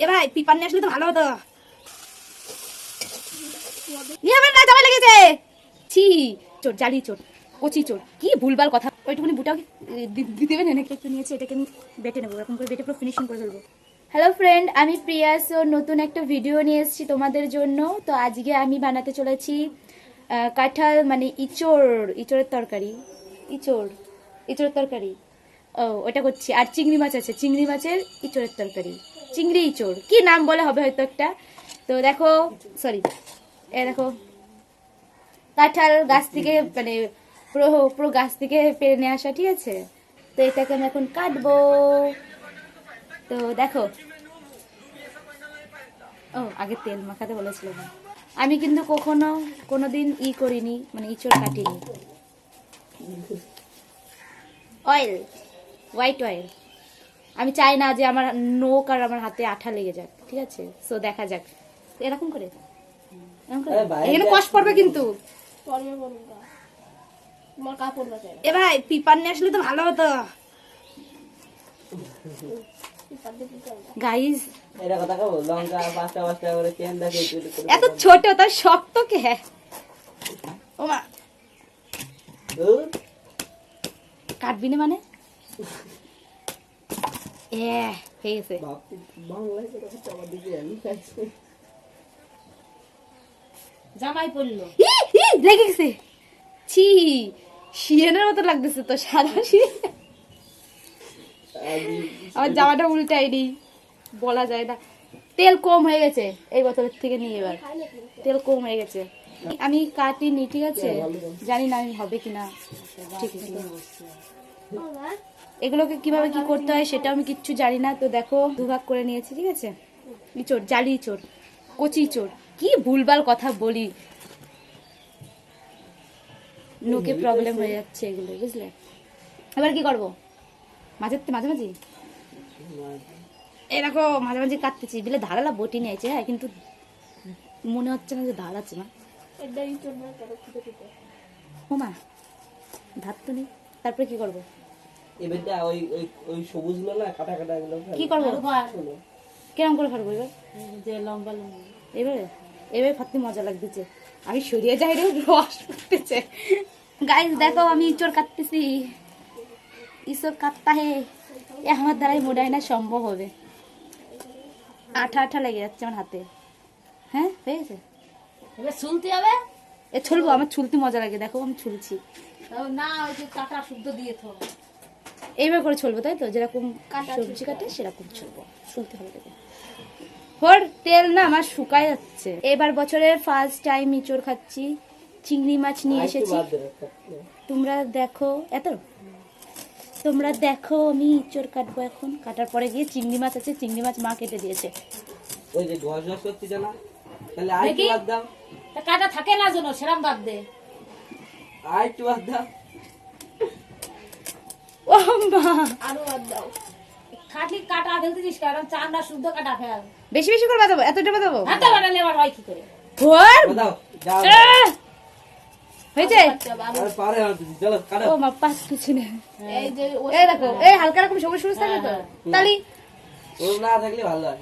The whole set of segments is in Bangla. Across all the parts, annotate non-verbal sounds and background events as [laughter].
এ ভাই পিপার নিয়ে আসলে তো ভালো হতো। নিয়ে আমার না জামা লেগেছে। ছি চোর জালি চোর কচি চোর কি ভুলভাল কথা। ওইটুকুনি বুটাও দি- দিতে দেবেন নাকি? একটু নিয়েছি এটাকে আমি বেটে নেব এরকম করে বেটে পুরো ফিনিশিং করে ফেলব। হ্যালো ফ্রেন্ড আমি প্রিয়া সো নতুন একটা ভিডিও নিয়ে এসেছি তোমাদের জন্য। তো আজকে আমি বানাতে চলেছি কাঁঠাল মানে ইচোর ইচোরের তরকারি। ইচোর ইচোরের তরকারি। ও ওটা করছি। আর চিংড়ি মাছ আছে চিংড়ি মাছের ইচোরের তরকারি। চিংড়ি ইচোর কি নাম বলে হবে হয়তো একটা? তো দেখো সরি এ দেখো। কাঁঠাল গাছ থেকে মানে পুরো পুরো গাছ থেকে পেরে নিয়ে আসা ঠিক আছে? তো এটাকে আমি এখন কাটবো। তো দেখো। ও আগে তেল মাখাতে বলেছিল না। আমি কিন্তু কখনো কোনোদিন ই করিনি মানে ইঁচড় কাটিনি। অয়েল হোয়াইট অয়েল আমি চাই না যে আমার নোক আর আমার হাতে আঠা লেগে যাক ঠিক আছে? সো দেখা যাক। এরকম করে? এখানে যা- কষ পড়বে কিন্তু। এ ভাই পিপার নিয়ে আসলে তো ভালো হতো। গাইস এত ছোট তার শক্ত কে? ও মা। কাটবি না মানে? এ হয়ে গেছে খাইছি। জামাই পড়ল লেগে গেছে ছি শিয়ানের মতো লাগতেছে তো সাদা আমি- আমার জামাটা উল্টাইনি বলা যায় না। তেল কম হয়ে গেছে এই বছরের থেকে নিয়ে এবার। তেল কম হয়ে গেছে। আমি কাটিনি ঠিক আছে? জানি না আমি হবে কিনা। ঠিক আছে। এগুলোকে কীভাবে কি করতে হয় সেটা আমি কিচ্ছু জানি না। তো দেখো দুভাগ করে নিয়েছি ঠিক আছে? ইচোর জালি চোর কচি চোর। কি ভুলভাল কথা বলি। নোকে প্রবলেম হয়ে যাচ্ছে এগুলো বুঝলে? এবার কি করব? মাঝে মাঝে মাঝে এই দেখো মাঝে মাঝে কাটতেছি। বিলে ধারালা বটি নিয়েছে হ্যাঁ কিন্তু মনে হচ্ছে না যে ধার আছে না এটাই জন্য কেন খুঁজে খুঁজে ও মা ধার তো নেই। তারপরে কি করব? এবারটা ওই ওই ওই সবুজগুলো না কাটা কাটা গুলো কি করব? কেরম করে ফারবো এবার? যে লম্বা লম্বা। এবারে এবারে ফাটতে মজা লাগতেছে। আমি সরিয়ে যাই রে রস উঠতেছে গাইস দেখো আমি ইঁচড় কাটতেছি। ইঁচড় কাটতা হে। এ আমার দ্বারাই হয় না সম্ভব হবে। আঠা আঠা লেগে যাচ্ছে আমার হাতে। হ্যাঁ হয়ে গেছে? এবার শুনতে হবে? এ ছুলবো আমার ছুলতে মজা লাগে। দেখো আমি ছুলছি। না ওই যে কাটা শুদ্ধ দিয়ে থো। এইভাবে করে ছুলবো তাই তো? যেরকম সবজি কাটে সেরকম ছুলবো ছুলতে হবে দেখো হর তেল না আমার শুকায় যাচ্ছে। এবার বছরের ফার্স্ট টাইম ইঁচড় খাচ্ছি চিংড়ি মাছ নিয়ে এসেছি। তোমরা দেখো এত? তোমরা দেখো আমি ইঁচড় কাটবো এখন। কাটার পরে গিয়ে চিংড়ি মাছ আছে চিংড়ি মাছ মা কেটে দিয়েছে। ওই যে ঘষ ঘষ করছিস না তাহলে একটু বাদ দাও। তা কাটা থাকে না যেন সেরাম বাদ দে। আর একটু বাদ দাও। ও মা আরও বাদ দাও। খাটলি কাটা ফেলতেছিস কারণ চান্দা শুদ্ধ কাটা ফেল। বেশি বেশি করে বাজাবো এতটা বাজাবো? হাতে বানালে আবার হয় কি করে? হর দাও হয়েছে? আর পারে না তুমি, চলো কাটো। ও মা পাচ্ছি না এই যে এই দেখো এই হালকা রকম সবুজ সবুজ থাকে তো? তাহলে না থাকলে ভালো হয়।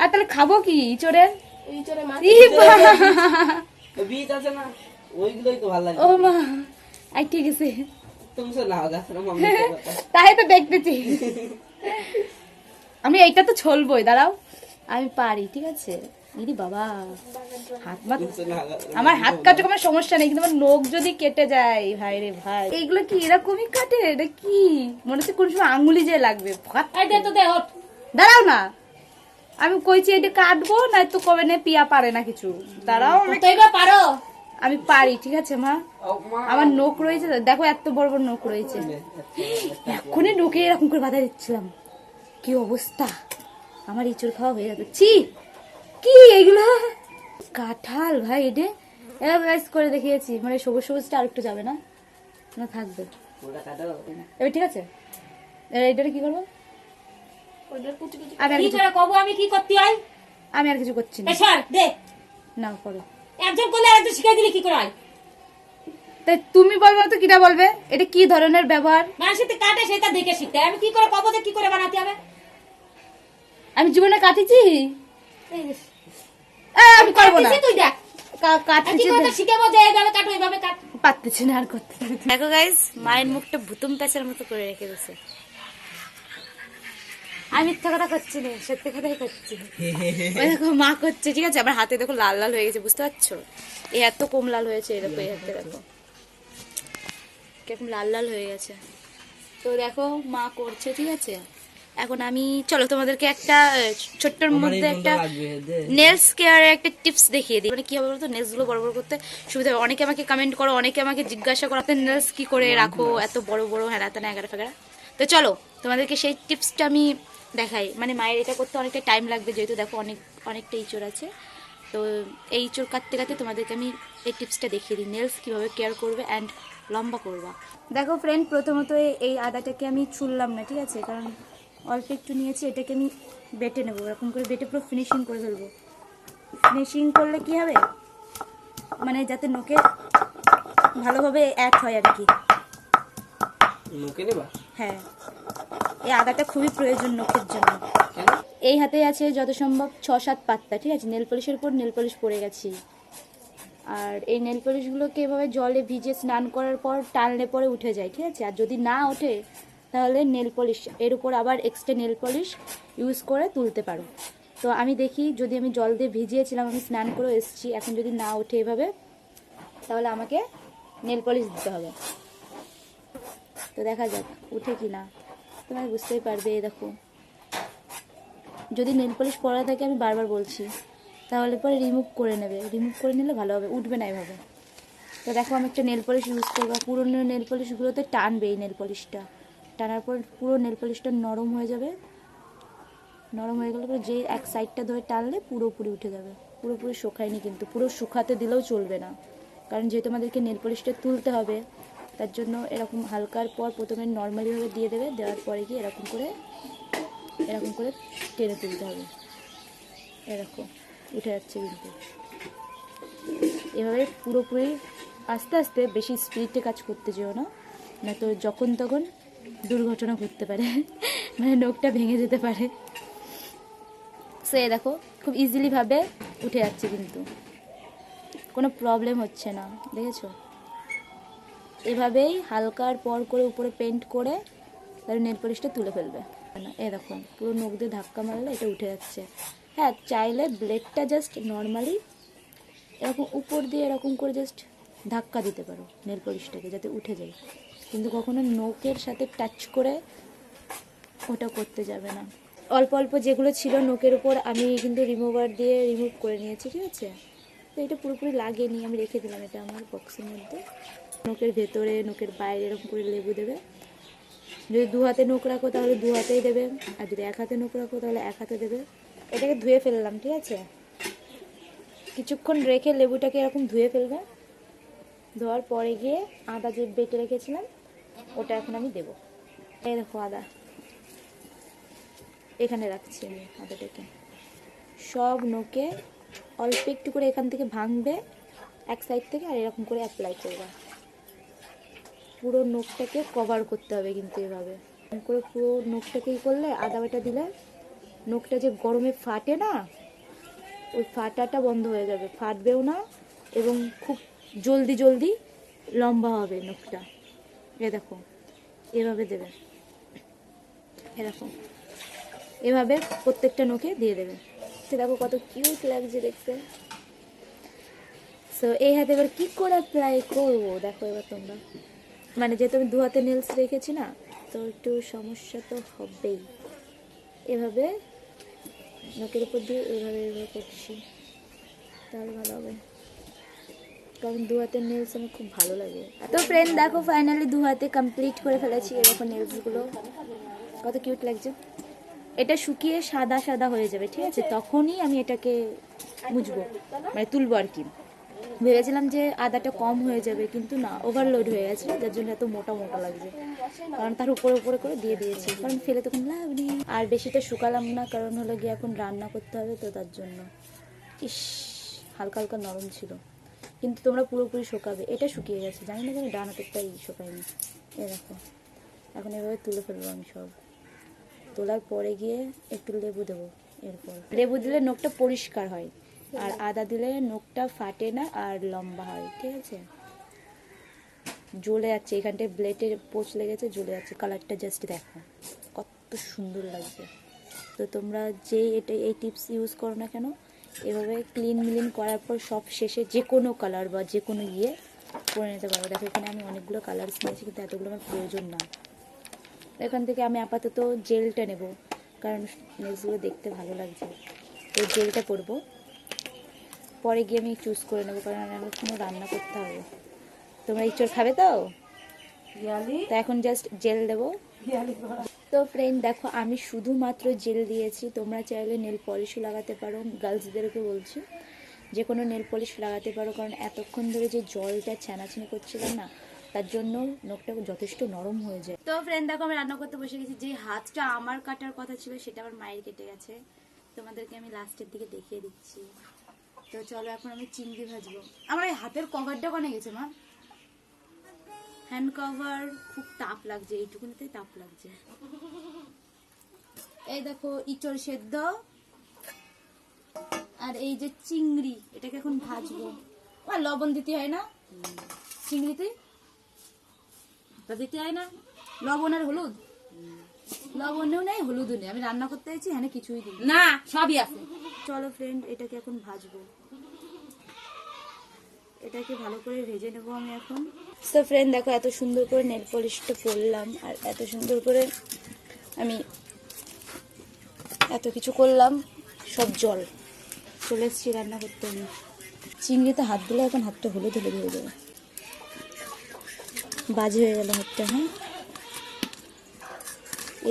আর তাহলে খাব কি ইঁচড়ের এই মাছ। ই বাবা! ওই বীজ আছে না ওইগুলোই তো ভালো লাগে। ও মা আই ঠিক আছে তাই তো দেখতেছি। আমি এইটা তো ছলবই দাঁড়াও। আমি পারি ঠিক আছে? ইরি বাবা হাত মা তুমি তো না গাছ আমার হাত কাটে কোনো সমস্যা নেই কিন্তু আমার নখ যদি কেটে যায় ভাই রে ভাই। এইগুলো কি এরকমই কাটে? এটা কি? মনে হচ্ছে কোন সময় আঙুলি যে লাগবে ফাট। এই দে তো দে দাঁড়াও না। আমি কইছি এটা কাটবো না তো কবে না পিয়া পারে না কিছু। দাঁড়াও পারো। আমি পারি ঠিক আছে মা? আমার নখ রয়েছে দেখো এত বড় বড় নখ রয়েছে। এক্ষুনি ঢুকে এরকম করে বাধা দিচ্ছিলাম। কি অবস্থা? আমার ইঁচড় খাওয়া হয়ে যাবে ছি! কি এগুলো? কাঁঠাল ভাই এটা এবার ব্যাস করে দেখিয়েছি। মানে সবুজ সবুজটা আর একটু যাবে না? না থাকবে। এবার ঠিক আছে? এবার এইটারে কি করব? আমি আর কিছু করে কব আমি কি করতে হয়? আমি আর কিছু করছি না। না করো। একজন করলে আরেকজন শিখাই দিলে কি করে হয়? তাই তুমি বলব তো কিটা বলবে? এটা কি ধরনের ব্যবহার? মানুষের তো কাটে সেটা দেখে শিখতে আমি কি করে কব কি করে বানাতে হবে? আমি জীবনে কাটিছি? এই যে, এ, আমি করব না। তুই দেখ। পারতেছি না আর করতে। দেখো গাইস মায়ের মুখটা ভুতুম প্যাচের মতো করে রেখে দিয়েছে আমি মিথ্যা কথা করছি না সত্যি কথাই করছি। দেখো মা করছে ঠিক আছে? আমার হাতে দেখো লাল লাল হয়ে গেছে বুঝতে পারছ? এই এত কম লাল হয়েছে এরকম এই হাতে দেখো। কীরকম লাল লাল হয়ে গেছে। তো দেখো মা করছে ঠিক আছে? এখন আমি চলো তোমাদেরকে একটা ছোট্টর মধ্যে একটা নেলস কেয়ারের একটা টিপস দেখিয়ে দিই। মানে কি হবে বলতো? নেলসগুলো বড় বড় করতে সুবিধা হবে। অনেকে আমাকে কমেন্ট করো অনেকে আমাকে জিজ্ঞাসা করো আপনার নেলস কি করে রাখো? এত বড় বড় হ্যাঁ তেনা এগারো ফেগারা? তো চলো তোমাদেরকে সেই টিপসটা আমি দেখাই। মানে মায়ের এটা করতে অনেকটা টাইম লাগবে যেহেতু দেখো অনেক অনেকটা ইঁচড় আছে। তো এই ইঁচড় কাটতে কাটতে তোমাদেরকে আমি এই টিপসটা দেখিয়ে দিই। নেলস কীভাবে কেয়ার করবে অ্যান্ড লম্বা করবা। দেখো ফ্রেন্ড প্রথমত এই- আদাটাকে আমি ছুললাম না ঠিক আছে? কারণ অল্প একটু নিয়েছি এটাকে আমি বেটে নেব। এরকম করে বেটে পুরো ফিনিশিং করে ফেলব। ফিনিশিং করলে কি হবে? মানে যাতে নোকে ভালোভাবে অ্যাড হয় আর কি। মুখে নেবা? হ্যাঁ। এই আদাটা খুবই প্রয়োজন নখের জন্য। এই হাতে আছে যত সম্ভব ছ সাত পাত্তা ঠিক আছে? নেল পলিশের উপর নেল পলিশ পড়ে গেছি। আর এই নেল পলিশগুলোকে এভাবে জলে ভিজে স্নান করার পর টানলে পরে উঠে যায় ঠিক আছে? আর যদি না ওঠে তাহলে নেল পলিশ এর উপর আবার এক্সট্রা নেল পলিশ ইউজ করে তুলতে পারো। তো আমি দেখি যদি আমি জল দিয়ে ভিজিয়েছিলাম আমি স্নান করে এসেছি এখন যদি না ওঠে এভাবে তাহলে আমাকে নেল পলিশ দিতে হবে। তো দেখা যাক উঠে কি না তোমরা বুঝতেই পারবে দেখো। যদি নেল পলিশ পরা থাকে, আমি বারবার বলছি। তাহলে পরে রিমুভ করে নেবে। রিমুভ করে নিলে ভালো হবে, উঠবে না এভাবে। তো দেখো, আমি একটা নেল পলিশ ইউজ করব। পুরোনো নেল পলিশগুলোতে টানবে এই নেল পলিশটা টানার পর পুরো নেল পলিশটা নরম হয়ে যাবে। নরম হয়ে গেলে পরে যে এক সাইডটা ধরে টানলে পুরোপুরি উঠে যাবে। পুরোপুরি শুকায়নি কিন্তু। পুরো শুকাতে দিলেও চলবে না। কারণ যেহেতু আমাদেরকে নেল পলিশটা তুলতে হবে তার জন্য এরকম হালকার পর প্রথমে নর্মালিভাবে দিয়ে দেবে, দেওয়ার পরে গিয়ে এরকম করে এরকম করে টেনে তুলতে হবে। এরকম উঠে যাচ্ছে কিন্তু। এভাবে পুরোপুরি আস্তে আস্তে বেশি স্পিডে কাজ করতে যেও না না তো যখন তখন দুর্ঘটনা ঘটতে পারে [laughs] মানে নখটা ভেঙে যেতে পারে। সে দেখো, খুব ইজিলিভাবে উঠে যাচ্ছে কিন্তু। কোনো প্রবলেম হচ্ছে না, দেখেছ? এভাবেই হালকার পর করে উপরে পেন্ট করে তাহলে নেল পলিশটা তুলে ফেলবে। না এ দেখো পুরো নখ দিয়ে ধাক্কা মারলে এটা উঠে যাচ্ছে। হ্যাঁ চাইলে ব্লেডটা জাস্ট নর্মালি এরকম উপর দিয়ে এরকম করে জাস্ট ধাক্কা দিতে পারো নেল পলিশটাকে যাতে উঠে যায়। কিন্তু কখনো নখের সাথে টাচ করে ওটা করতে যাবে না। অল্প অল্প যেগুলো ছিল নোকের উপর আমি কিন্তু রিমুভার দিয়ে রিমুভ করে নিয়েছি, ঠিক আছে? তো এটা পুরোপুরি লাগেনি আমি রেখে দিলাম এটা আমার বক্সের মধ্যে। নোকের ভেতরে নোকের বাইরে এরকম করে লেবু দেবে। যদি দু হাতে নোক রাখো তাহলে দু হাতেই দেবে, আর যদি এক হাতে নোক রাখো তাহলে এক হাতে দেবে। এটাকে ধুয়ে ফেললাম, ঠিক আছে? কিছুক্ষণ রেখে লেবুটাকে এরকম ধুয়ে ফেলবে। ধোয়ার পরে গিয়ে আদা যে বেটে রেখেছিলাম, ওটা এখন আমি দেবো। এই দেখো আদা। এখানে রাখছি আমি আদাটাকে। সব নোকে অল্প একটু করে এখান থেকে ভাঙবে, এক সাইড থেকে, আর এরকম করে অ্যাপ্লাই করবে। পুরো নোকটাকে কভার করতে হবে কিন্তু এভাবে। করে পুরো নোকটাকে ই করলে আদা বাটা দিলে নোকটা যে গরমে ফাটে না, ওই ফাটাটা বন্ধ হয়ে যাবে। ফাটবেও না এবং খুব জলদি জলদি লম্বা হবে নোকটা এ দেখো, এভাবে দেবে। এরকম এভাবে প্রত্যেকটা নোকে দিয়ে দেবে। সে দেখো কত কিউট লাগছে দেখতে। সো এই হাতে এবার কী করে অ্যাপ্লাই করব? দেখো এবার তোমরা। মানে যেহেতু আমি দু হাতে নেলস রেখেছি না, তো একটু সমস্যা তো হবেই। এভাবে নখের উপর দিয়ে এভাবে এভাবে করছি, তাহলে ভালো হবে। কারণ দু হাতের নেলস আমার খুব ভালো লাগে। তো ফ্রেন্ড দেখো ফাইনালি দু হাতে কমপ্লিট করে ফেলেছি এরকম নেলসগুলো কত কিউট লাগছে। এটা শুকিয়ে সাদা সাদা হয়ে যাবে, ঠিক আছে? তখনই আমি এটাকে মুছবো মানে তুলবো আর কি। ভেবেছিলাম যে আদাটা কম হয়ে যাবে, কিন্তু না ওভারলোড হয়ে গেছে, যার জন্য এত মোটা মোটা লাগছে। কারণ তার উপরে উপরে করে দিয়ে দিয়েছি। কারণ ফেলে তখন লাভ নেই। আর বেশিটা শুকালাম না, কারণ হলো গিয়ে এখন রান্না করতে হবে তো তার জন্য। ইস, হালকা হালকা নরম ছিল। কিন্তু তোমরা পুরোপুরি শুকাবে। এটা শুকিয়ে গেছে। জানি না কেন ডান হাতেরটাই শুকায়নি। এ দেখো। এখন এভাবে তুলে ফেলব আমি সব। তোলার পরে গিয়ে একটু লেবু দেবো এরপর। লেবু দিলে নখটা পরিষ্কার হয়। আর আদা দিলে নখটা ফাটে না আর লম্বা হয়, ঠিক আছে? জ্বলে যাচ্ছে, এখানটায় ব্লেডের পোচ লেগেছে, জ্বলে যাচ্ছে। কালারটা জাস্ট দেখো, কত সুন্দর লাগছে। তো তোমরা যে এটা, এই টিপস ইউজ করো না কেন, এভাবে ক্লিন মিলিন করার পর সব শেষে যে কোনো কালার বা যে কোনো ইয়ে করে নিতে পারো দেখো, এখানে আমি অনেকগুলো কালার নিয়েছি, কিন্তু এতগুলো আমার প্রয়োজন না। এখান থেকে আমি আপাতত জেলটা নেব, কারণ নেলসগুলো দেখতে ভালো লাগছে। তো জেলটা করব পরে গিয়ে আমি চুজ করে নেব কারণ আমার কোনো রান্না করতে হবে। তোমরা ইচ্ছর খাবে তো? তো এখন জাস্ট জেল দেবো। তো ফ্রেন্ড দেখো আমি শুধুমাত্র জেল দিয়েছি তোমরা চাইলে নেল পলিশও লাগাতে পারো গার্লসদেরকে বলছি। যে কোনো নেল পলিশ লাগাতে পারো কারণ এতক্ষণ ধরে যে জলটা ছানাছানি করছিলাম না তার জন্য নখটা যথেষ্ট নরম হয়ে যায়। তো ফ্রেন্ড দেখো আমি রান্না করতে বসে গেছি যে হাতটা আমার কাটার কথা ছিল সেটা আমার মায়ের কেটে গেছে। তোমাদেরকে আমি লাস্টের দিকে দেখিয়ে দিচ্ছি। তো চলো এখন আমি চিংড়ি ভাজবো। আমার এই হাতের কভারটা কনে গেছে, মা? হ্যান্ড কভার খুব টাপ লাগছে, এইটুকুনিতে টাপ লাগছে। এই দেখো, ইচড় সেদ্ধ। আর এই যে চিংড়ি, এটাকে এখন ভাজবো। আর লবণ দিতে হয় না? চিংড়িতে? দিতে হয় না? লবণ আর হলুদ? লবণেও নেই, হলুদও নেই। আমি রান্না করতে চাইছি হ্যাঁ কিছুই দিই না, সবই আছে। চলো ফ্রেন্ড এটাকে এখন ভাজবো। এটাকে ভালো করে ভেজে নেব আমি এখন। তো ফ্রেন্ড দেখো এত সুন্দর করে নেল পলিশটা পরলাম আর এত সুন্দর করে আমি এত কিছু করলাম, সব জল। চলে এসেছি রান্না করতে আমি। চিংড়িতে হাত দিলে এখন হাতটা হলুদ হলুদ হয়ে যাবে। বাজে হয়ে গেল হাতটা হ্যাঁ?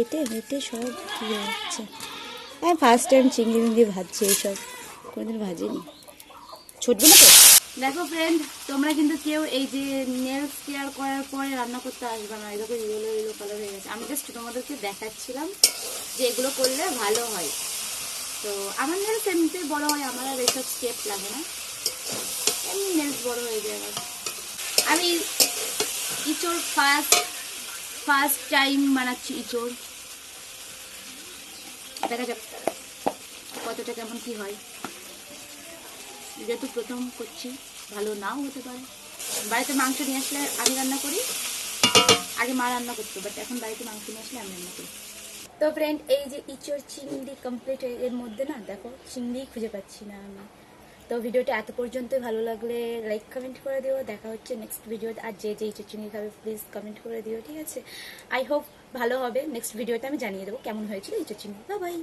এতে এতে সব ইয়ে হচ্ছে আমি ফার্স্ট টাইম চিংড়ি মিংড়ি ভাজছি এইসব। কোনোদিন ভাজিনি। ছুটবে না তো? দেখো ফ্রেন্ড তোমরা কিন্তু কেউ এই যে নেলস কেয়ার করার পরে রান্না করতে আসবে না। এই এরকম ইয়েলো ইয়েলো কালার হয়ে গেছে। আমি জাস্ট তোমাদেরকে দেখাচ্ছিলাম যে এগুলো করলে ভালো হয়। তো আমার নেলস এমনিতেই বড় হয়, আমার আর এইসব স্টেপ লাগে না। এমনি নেলস বড় হয়ে যায় আমার। আমি ইচোর ফার্স্ট ফার্স্ট টাইম বানাচ্ছি ইচোর দেখা যাক কতটা কেমন কি হয়। যেহেতু প্রথম করছি, ভালো নাও হতে পারে। বাড়িতে মাংস নিয়ে আসলে আমি রান্না করি, আগে মা রান্না করতো বাট এখন বাড়িতে মাংস নিয়ে আসলে আমি রান্না করি। তো ফ্রেন্ড এই যে ইচোর চিংড়ি কমপ্লিট এর মধ্যে না, দেখো, চিংড়ি খুঁজে পাচ্ছি না আমি। তো ভিডিওটা এত পর্যন্ত ভালো লাগলে লাইক কমেন্ট করে দিও। দেখা হচ্ছে নেক্সট ভিডিওতে আর যে যে চিনি খাবে প্লিজ কমেন্ট করে দিও, ঠিক আছে? আই হোপ ভালো হবে। নেক্সট ভিডিওতে আমি জানিয়ে দেবো কেমন হয়েছিল ইচোর বা বাই